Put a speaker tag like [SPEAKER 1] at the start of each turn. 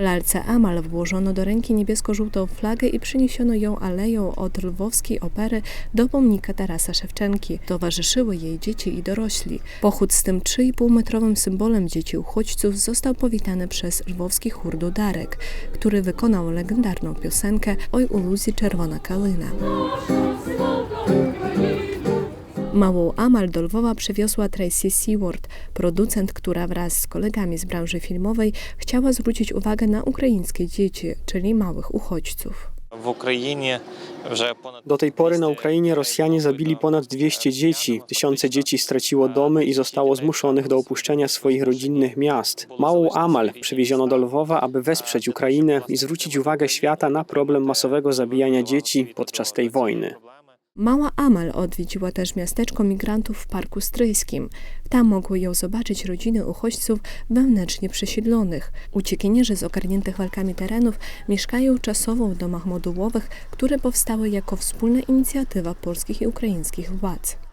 [SPEAKER 1] Lalce Amal włożono do ręki niebiesko-żółtą flagę i przyniesiono ją aleją od lwowskiej opery do pomnika Tarasa Szewczenki. Towarzyszyły jej dzieci i dorośli. Pochód z tym 3,5-metrowym symbolem dzieci uchodźców został powitany przez lwowski chór Dudarek, który wykonał legendarną piosenkę Oj u czerwona kalina. Małą Amal do Lwowa przywiosła Tracy Seward, producent, która wraz z kolegami z branży filmowej chciała zwrócić uwagę na ukraińskie dzieci, czyli małych uchodźców.
[SPEAKER 2] Do tej pory na Ukrainie Rosjanie zabili ponad 200 dzieci. Tysiące dzieci straciło domy i zostało zmuszonych do opuszczenia swoich rodzinnych miast. Małą Amal przywieziono do Lwowa, aby wesprzeć Ukrainę i zwrócić uwagę świata na problem masowego zabijania dzieci podczas tej wojny.
[SPEAKER 1] Mała Amal odwiedziła też miasteczko migrantów w Parku Stryjskim. Tam mogły ją zobaczyć rodziny uchodźców wewnętrznie przesiedlonych. Uciekinierzy z ogarniętych walkami terenów mieszkają czasowo w domach modułowych, które powstały jako wspólna inicjatywa polskich i ukraińskich władz.